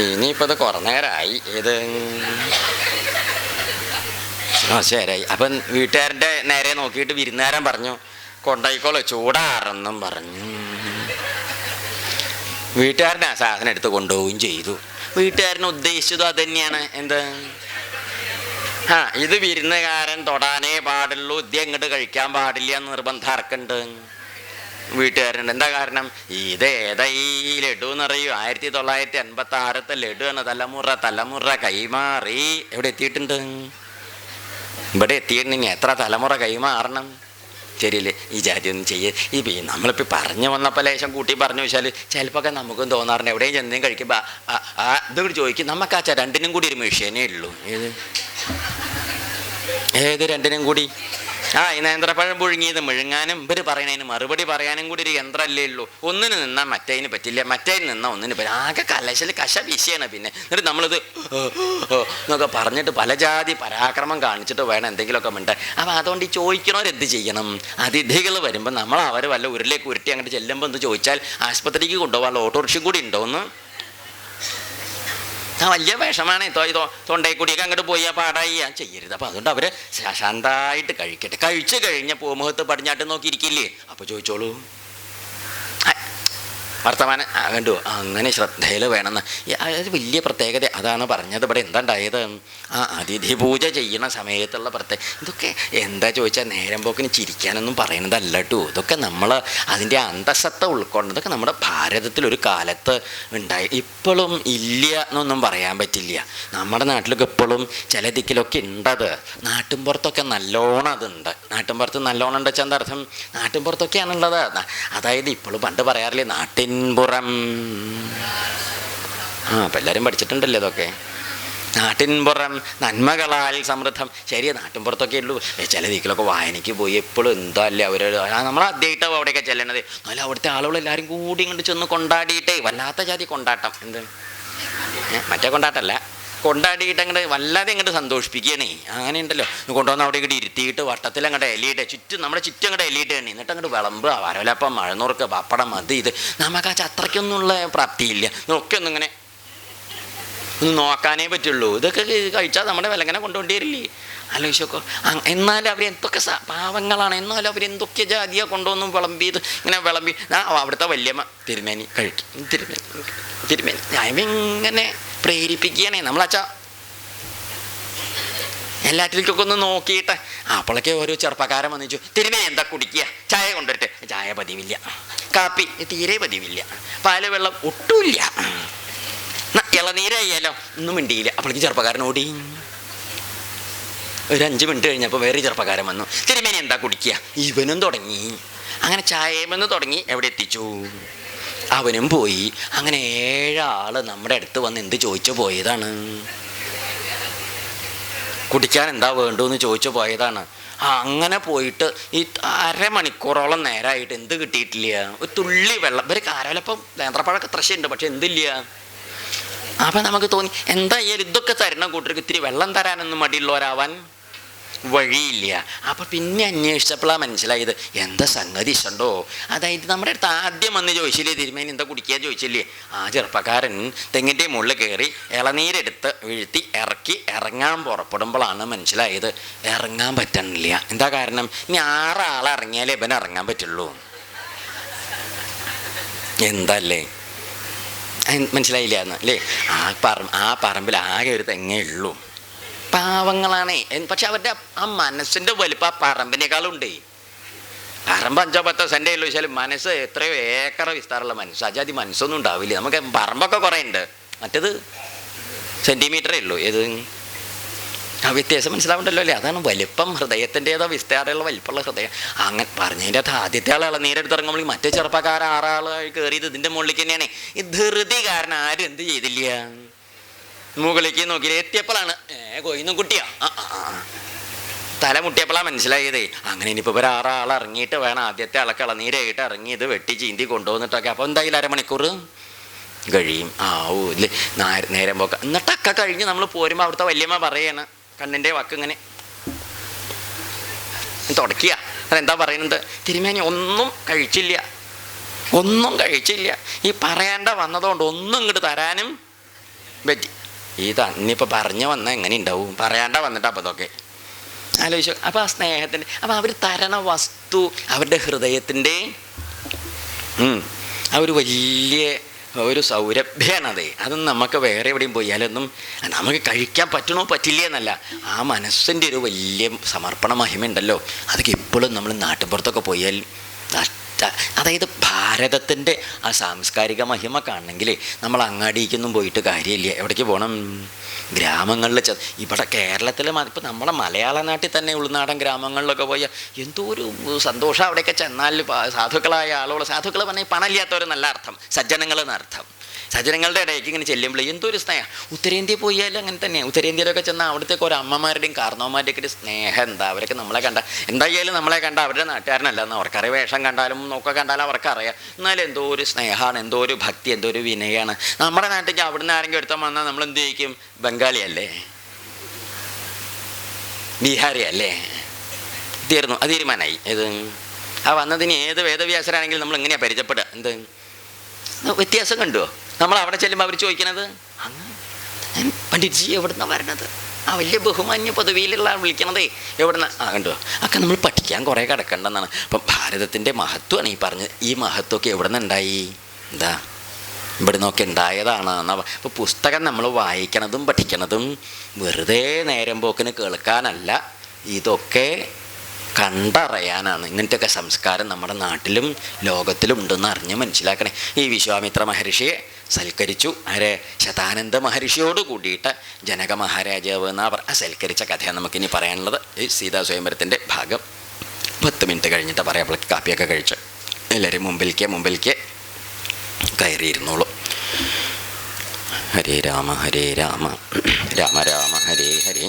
ഇനിയിപ്പോൾ അത് കുറേ നേരമായി ഇത് ആ ശരിയായി. അപ്പം വീട്ടുകാരന്റെ നേരെ നോക്കിയിട്ട് വിരുന്നുകാരൻ പറഞ്ഞു കൊണ്ടായിക്കോളെ ചൂടാറെന്നും പറഞ്ഞു. വീട്ടുകാരനെ ആ സാധനം എടുത്ത് കൊണ്ടുപോവുകയും ചെയ്തു. വീട്ടുകാരനെ ഉദ്ദേശിച്ചതും അത് തന്നെയാണ് എന്ത്? ആ ഇത് വിരുന്നുകാരൻ തൊടാനേ പാടുള്ളൂ. ഇത് എങ്ങോട്ട് കഴിക്കാൻ പാടില്ല എന്ന് നിർബന്ധം ആർക്കുണ്ട്? വീട്ടുകാരുണ്ട് എന്താ കാരണം? ഇത് ഏതാ ഈ ലഡു എന്നറിയൂ ആയിരത്തി തൊള്ളായിരത്തി എൺപത്തി ആറത്തെ ലഡു ആണ്. തലമുറ തലമുറ കൈമാറി. എവിടെ എത്തിയിട്ടുണ്ട്? ഇവിടെ എത്തിയിട്ടുണ്ടെങ്കിൽ എത്ര തലമുറ കൈമാറണം? ശരിയല്ലേ ഈ ജാതിയൊന്നും ചെയ്യ. ഈ നമ്മളിപ്പോൾ പറഞ്ഞു വന്നപ്പോൾ ലേശം കൂട്ടി പറഞ്ഞു വെച്ചാൽ ചിലപ്പോൾ ഒക്കെ നമുക്കും തോന്നാറുണ്ട്. എവിടെയും ചെന്നേം കഴിക്കുമ്പോൾ ഇതുകൂടി ചോദിക്കും. നമുക്ക് ആ രണ്ടിനും കൂടി ഒരു മെഷീനേ ഉള്ളൂ. ഏത്? ഏത് രണ്ടിനും കൂടി? ആ ഈ നേന്ത്രപ്പഴം പുഴുങ്ങിയത് മുഴുങ്ങാനും ഇവർ പറയണതിന് മറുപടി പറയാനും കൂടി ഒരു യന്ത്രമല്ലേ ഉള്ളൂ. ഒന്നിന് നിന്നാൽ മറ്റേതിന് പറ്റില്ല. മറ്റേതിന് നിന്നാൽ ഒന്നിന് പറ്റില്ല. ആകെ കലശൽ കശ വിഷയാണ് പിന്നെ. എന്നിട്ട് നമ്മളിത് എന്നൊക്കെ പറഞ്ഞിട്ട് പല ജാതി പരാക്രമം കാണിച്ചിട്ട് വേണം എന്തെങ്കിലുമൊക്കെ മിണ്ടാൻ അപ്പം അതുകൊണ്ട് ഈ ചോദിക്കണവരെന്ത് ചെയ്യണം? അതിഥികൾ വരുമ്പോൾ നമ്മൾ അവർ വല്ല ഉരുളിലേക്ക് ഉരുട്ടി അങ്ങോട്ട് ചെല്ലുമ്പോൾ എന്ത് ചോദിച്ചാൽ ആശുപത്രിക്ക് കൊണ്ടുപോകാനുള്ള ഓട്ടോറിക്ഷയും കൂടി ഉണ്ടോയെന്ന് ആ വലിയ വിഷമാണ്. തൊണ്ടയിൽ കൂടിയൊക്കെ അങ്ങോട്ട് പോയി പാടായി. ഞാൻ ചെയ്യരുത്. അപ്പം അതുകൊണ്ട് അവർ ശാന്തായിട്ട് കഴിക്കട്ടെ. കഴിച്ചു കഴിഞ്ഞ പൂമുഖത്ത് പടിഞ്ഞാട്ട് നോക്കിയിരിക്കില്ലേ? അപ്പോൾ ചോദിച്ചോളൂ. വർത്തമാനം കണ്ടു. അങ്ങനെ ശ്രദ്ധയിൽ വേണമെന്ന്. അത് വലിയ പ്രത്യേകത അതാണ് പറഞ്ഞത്. ഇവിടെ എന്തുണ്ടായത്? ആ അതിഥി പൂജ ചെയ്യുന്ന സമയത്തുള്ള പ്രത്യേക ഇതൊക്കെ എന്താ ചോദിച്ചാൽ നേരം പോക്കിന് ചിരിക്കാനൊന്നും പറയണതല്ല കേട്ടോ. ഇതൊക്കെ നമ്മൾ അതിന്റെ അന്തസത്ത ഉൾക്കൊണ്ട് ഇതൊക്കെ നമ്മുടെ ഭാരതത്തിലൊരു കാലത്ത് ഉണ്ടായി. ഇപ്പോഴും ഇല്ല എന്നൊന്നും പറയാൻ പറ്റില്ല. നമ്മുടെ നാട്ടിലൊക്കെ ഇപ്പോഴും ചില ദിക്കിലൊക്കെ ഉണ്ടത്. നാട്ടിൻപുറത്തൊക്കെ നല്ലോണം അതുണ്ട്. നാട്ടിൻപുറത്ത് നല്ലോണം ഉണ്ട് വെച്ചാൽ എന്താ അർത്ഥം? നാട്ടിൻപുറത്തൊക്കെയാണുള്ളത് അതായത് ഇപ്പോഴും പണ്ട് പറയാറില്ലേ നാട്ടിൻപുറം ആ അപ്പം എല്ലാവരും പഠിച്ചിട്ടുണ്ടല്ലോ ഇതൊക്കെ. നാട്ടിൻപുറം നന്മകളാൽ സമൃദ്ധം. ശരി നാട്ടിൻപുറത്തൊക്കെ ഉള്ളൂ. ചില വീക്കിലൊക്കെ വായനയ്ക്ക് പോയി എപ്പോഴും എന്താ അല്ലേ അവർ നമ്മൾ ആദ്യമായിട്ടാവും അവിടെയൊക്കെ ചെല്ലണത്. എന്നാലും അവിടുത്തെ ആളുകൾ എല്ലാവരും കൂടി ഇങ്ങോട്ട് ചെന്ന് കൊണ്ടാടിയിട്ടേ വല്ലാത്ത ജാതി കൊണ്ടാട്ടം. എന്ത്? മറ്റേ കൊണ്ടാട്ടല്ല. കൊണ്ടാടിയിട്ട് അങ്ങോട്ട് വല്ലാതെ അങ്ങോട്ട് സന്തോഷിപ്പിക്കണേ അങ്ങനെ ഉണ്ടല്ലോ കൊണ്ടുവന്ന് അവിടെ ഇങ്ങോട്ട് ഇരുത്തിയിട്ട് വട്ടത്തിൽ അങ്ങോട്ട് എലിയിട്ട് ചുറ്റും നമ്മുടെ ചുറ്റും അങ്ങോട്ട് എലിയിട്ട് തന്നെ എന്നിട്ട് അങ്ങോട്ട് വിളമ്പുക. വരവലപ്പം മഴന്നുറുക്ക് പപ്പടം അത് ഇത്. നമുക്ക് ആ അത്രയ്ക്കൊന്നുള്ള പ്രാപ്തിയില്ല. ഒക്കെ ഒന്നിങ്ങനെ ഒന്ന് നോക്കാനേ പറ്റുള്ളൂ. ഇതൊക്കെ കഴിച്ചാൽ നമ്മുടെ വിലങ്ങനെ കൊണ്ടുകൊണ്ടേരില്ലേ ആലോചിച്ചോക്കോ എന്നാലും അവർ എന്തൊക്കെ പാവങ്ങളാണ്. എന്നാലും അവർ എന്തൊക്കെ ജാതിയാണ് കൊണ്ടുവന്നും വിളമ്പിയത്? ഇങ്ങനെ വിളമ്പി. അവിടുത്തെ വല്യമ്മ തിരുമേനി കഴിക്കും. തിരുമേനി തിരുമേനി. ഞാൻ ഇങ്ങനെ പ്രേരിപ്പിക്കുകയാണേ. നമ്മളച്ചാ എല്ലാറ്റിലേക്കൊക്കെ ഒന്ന് നോക്കിയിട്ട്. അപ്പോഴൊക്കെ ഓരോ ചെറുപ്പക്കാരൻ വന്നിച്ചു. തിരുമ എന്താ കുടിക്കുക? ചായ കൊണ്ടുവരട്ടെ. ചായ പതിവില്ല. കാപ്പി തീരെ പതിവില്ല. പാല വെള്ളം ഒട്ടുമില്ല. ഇളനീരായാലോ? ഒന്നും മിണ്ടിയില്ല. അപ്പോഴേക്ക് ചെറുപ്പക്കാരൻ ഓടി. ഒരു അഞ്ച് മിനിറ്റ് കഴിഞ്ഞപ്പോൾ വേറെ ചെറുപ്പക്കാരൻ വന്നു. തിരുമേനി എന്താ കുടിക്കുക? ഇവനും തുടങ്ങി. അങ്ങനെ ചായമെന്ന് തുടങ്ങി. എവിടെ എത്തിച്ചു? അവനും പോയി. അങ്ങനെ ഏഴാൾ നമ്മുടെ അടുത്ത് വന്ന് എന്ത് ചോദിച്ചു പോയതാണ്? കുടിക്കാൻ എന്താ വേണ്ടതെന്ന് ചോദിച്ചു പോയതാണ്. അങ്ങനെ പോയിട്ട് ഈ അരമണിക്കൂറോളം നേരമായിട്ട് എന്ത് കിട്ടിയിട്ടില്ല? ഒരു തുള്ളി വെള്ളം. ഇവർ കാരലപ്പം നേന്ത്രപ്പഴമൊക്കെ ത്രശയുണ്ട് പക്ഷെ എന്തില്ല? അപ്പം നമുക്ക് തോന്നി എന്താ എന്തായാലും ഇതൊക്കെ തരണം കൂട്ടർക്ക്? ഇത്തിരി വെള്ളം തരാനൊന്നും മടിയുള്ളവരാവാൻ? വഴിയില്ല. അപ്പം പിന്നെ അന്വേഷിച്ചപ്പോഴാണ് മനസ്സിലായത് എന്താ സംഗതി ഇഷ്ടണ്ടോ അതായത് നമ്മുടെ അടുത്ത് ആദ്യം വന്ന് ചോദിച്ചില്ലേ തിരുമേനി എന്താ കുടിക്കുക ചോദിച്ചില്ലേ? ആ ചെറുപ്പക്കാരൻ തെങ്ങിന്റെ മുകളിൽ കയറി ഇളനീരെടുത്ത് വീഴ്ത്തി ഇറക്കി ഇറങ്ങാൻ പുറപ്പെടുമ്പോഴാണ് മനസ്സിലായത് ഇറങ്ങാൻ പറ്റണില്ല. എന്താ കാരണം? ഇനി ആറാൾ ഇറങ്ങിയാലേ ഇവൻ ഇറങ്ങാൻ പറ്റുള്ളൂ. എന്തല്ലേ? മനസ്സിലായില്ലായിരുന്നു അല്ലേ? ആ പറ ആ പറമ്പിൽ ആകെ ഒരു തെങ്ങേ ഉള്ളൂ. പാവങ്ങളാണേ. പക്ഷെ അവരുടെ ആ മനസ്സിന്റെ വലിപ്പം ആ പറമ്പിനേക്കാളുണ്ടേ. പറമ്പ് അഞ്ചോ പത്തോ സെന്റെ ഉള്ളൂ. വെച്ചാൽ മനസ്സ് എത്രയോ ഏക്കർ വിസ്താരമുള്ള മനസ്സ്. അജാതി മനസ്സൊന്നും ഉണ്ടാവില്ല. നമുക്ക് പറമ്പൊക്കെ കുറേ ഉണ്ട് മറ്റത് സെന്റിമീറ്ററേ ഉള്ളൂ. ഏത്? ആ വ്യത്യാസം മനസ്സിലാവണ്ടല്ലോ അല്ലേ? അതാണ് വലിപ്പം ഹൃദയത്തിന്റെതോ വിസ്താരമുള്ള വലിപ്പമുള്ള ഹൃദയം. അങ്ങനെ പറഞ്ഞതിന്റെ അത് ആദ്യത്തെ ആൾ ഇളനീരെടുത്ത് ഇറങ്ങുമ്പോൾ മറ്റേ ചെറുപ്പക്കാരൻ ആറാളായി കയറിയത് ഇതിന്റെ മുകളിലേക്ക് തന്നെയാണ്. ഈ ധൃതി കാരണം ആരും എന്ത് ചെയ്തില്ല. മുകളിലേക്ക് നോക്കി എത്തിയപ്പോഴാണ്. ഏ കൊയ്യുന്നു കുട്ടിയാ. തല മുട്ടിയപ്പോഴാണ് മനസ്സിലായതേ. അങ്ങനെ ഇനിയിപ്പോൾ ഒരു ആറാൾ ഇറങ്ങിയിട്ട് വേണം ആദ്യത്തെ ആളൊക്കെ ഇളനീരായിട്ട് ഇറങ്ങി ഇത് വെട്ടി ചീന്തി കൊണ്ടുവന്നിട്ടൊക്കെ. അപ്പോൾ എന്തായാലും അരമണിക്കൂർ കഴിയും. ആ ഓ ഇല്ല നേരം പോക്ക. എന്നിട്ടൊക്കെ കഴിഞ്ഞ് നമ്മൾ പോരുമ്പോൾ അവിടുത്തെ വല്യമ്മ പറയാണ് കണ്ണിന്റെ വക്ക് ഇങ്ങനെ. തുടക്കുക അതെന്താ പറയുന്നത് തിരുമേനി ഒന്നും കഴിച്ചില്ല. ഒന്നും കഴിച്ചില്ല. ഈ പറയേണ്ട വന്നതുകൊണ്ട് ഒന്നും ഇങ്ങോട്ട് തരാനും പറ്റി ഈ തന്നിപ്പോൾ പറഞ്ഞു വന്നാൽ എങ്ങനെ ഉണ്ടാവും പറയാണ്ട വന്നിട്ട് അപ്പോൾ അതൊക്കെ ആലോചിച്ചു. അപ്പോൾ ആ സ്നേഹത്തിന്റെ അപ്പോൾ അവർ തരണ വസ്തു അവരുടെ ഹൃദയത്തിന്റെ ആ ഒരു വലിയ ഒരു സൗരഭ്യമാണത് അതൊന്നും നമുക്ക് വേറെ എവിടെയും പോയാലൊന്നും നമുക്ക് കഴിക്കാൻ പറ്റണോ പറ്റില്ല എന്നല്ല. ആ മനസ്സിന്റെ ഒരു വലിയ സമർപ്പണ മഹിമ ഉണ്ടല്ലോ അതൊക്കെ ഇപ്പോഴും നമ്മൾ നാട്ടിൻപുറത്തൊക്കെ പോയാൽ അതായത് ഭാരതത്തിന്റെ ആ സാംസ്കാരിക മഹിമ കാണണമെങ്കിൽ നമ്മൾ അങ്ങാടിക്കൊന്നും പോയിട്ട് കാര്യമില്ല. എവിടേക്ക് പോകണം ഗ്രാമങ്ങളിൽ ചെ ഇവിടെ കേരളത്തിൽ ഇപ്പം നമ്മുടെ മലയാള നാട്ടിൽ തന്നെ ഉൾനാടൻ ഗ്രാമങ്ങളിലൊക്കെ പോയാൽ എന്തോ ഒരു സന്തോഷം അവിടെയൊക്കെ ചെന്നാൽ സാധുക്കളായ ആളുകൾ സാധുക്കൾ പറഞ്ഞാൽ നല്ല അർത്ഥം. സജ്ജനങ്ങൾ എന്നർത്ഥം സജ്ജനങ്ങളുടെ ഇടയ്ക്ക് ഇങ്ങനെ ചെല്ലുമ്പോൾ എന്തോ ഒരു സ്നേഹം. ഉത്തരേന്ത്യ പോയാലും അങ്ങനെ തന്നെ. ഉത്തരേന്ത്യയിലൊക്കെ ചെന്നാൽ അവിടുത്തെ ഒരു അമ്മമാരുടെയും കാരണവന്മാരുടെയൊക്കെ ഒരു സ്നേഹം എന്താ? അവരൊക്കെ നമ്മളെ കണ്ട എന്തായാലും നമ്മളെ കണ്ട അവരുടെ നാട്ടുകാരനല്ല എന്ന് അവർക്കറിയാം. വേഷം കണ്ടാലും നോക്ക കണ്ടാലും അവർക്കറിയാം. എന്നാലും എന്തോ ഒരു സ്നേഹമാണ് എന്തോ ഒരു ഭക്തി എന്തോ ഒരു വിനയാണ്. നമ്മുടെ നാട്ടിലേക്ക് അവിടുന്ന് ആരെങ്കിലും എടുത്താൽ വന്നാൽ നമ്മൾ എന്ത് ചെയ്യിക്കും? ബംഗാളിയല്ലേ? ബീഹാരി അല്ലേ തീർന്നു. അത് തീരുമാനമായി ഇത് ആ വന്നതിന് ഏത് വേദവ്യാസരാണെങ്കിലും നമ്മൾ എങ്ങനെയാണ് പരിചയപ്പെടുക? എന്ത്? വ്യത്യാസം കണ്ടുവോ? നമ്മൾ അവിടെ ചെല്ലുമ്പോൾ അവർ ചോദിക്കണത് അങ്ങ് പണ്ഡിറ്റ്ജി എവിടുന്ന വരണത്? ആ വലിയ ബഹുമാന്യ പദവിയിലുള്ള വിളിക്കണതേ എവിടുന്ന? ആ കണ്ടോ ഒക്കെ നമ്മൾ പഠിക്കാൻ കുറേ കിടക്കണ്ടെന്നാണ്. അപ്പം ഭാരതത്തിന്റെ മഹത്വമാണ് ഈ പറഞ്ഞത് ഈ മഹത്വമൊക്കെ എവിടെ ഉണ്ടായി എന്താ ഇവിടെ നിന്നൊക്കെ ഉണ്ടായതാണ് അപ്പോൾ പുസ്തകം നമ്മൾ വായിക്കണതും പഠിക്കണതും വെറുതെ നേരം പോക്കിന് കേൾക്കാനല്ല. ഇതൊക്കെ കണ്ടറിയാനാണ്. ഇങ്ങനത്തെയൊക്കെ സംസ്കാരം നമ്മുടെ നാട്ടിലും ലോകത്തിലും ഉണ്ടെന്ന് അറിഞ്ഞ് മനസ്സിലാക്കണേ. ഈ വിശ്വാമിത്ര മഹർഷിയെ സൽക്കരിച്ചു. ആരെ ശതാനന്ദ മഹർഷിയോട് കൂടിയിട്ട് ജനക മഹാരാജാവ് എന്നാ പറ സൽക്കരിച്ച കഥയാണ് നമുക്കിനി പറയാനുള്ളത്. ഈ സീതാ സ്വയംവരത്തിന്റെ ഭാഗം. പത്ത് മിനിറ്റ് കഴിഞ്ഞിട്ട് പറയാം കാപ്പിയൊക്കെ കഴിച്ച്. എല്ലാവരും മുമ്പിലേക്ക് മുമ്പിലേക്ക് കയറിയിരുന്നോളൂ. ഹരേ രാമ ഹരേ രാമ. രാമ രാമ ഹരേ ഹരേ.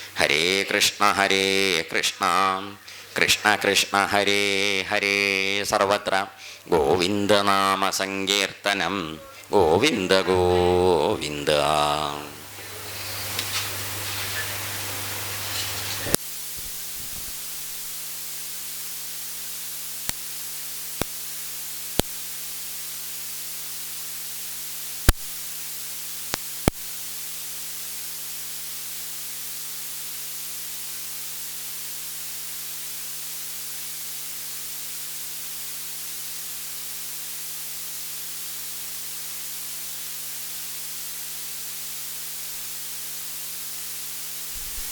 ഹരേ കൃഷ്ണ ഹരേ കൃഷ്ണ. കൃഷ്ണ കൃഷ്ണ ഹരേ ഹരേ. സർവത്ര ഗോവിന്ദനാമ സങ്കീർത്തനം. ഗോവിന്ദ ഗോവിന്ദ.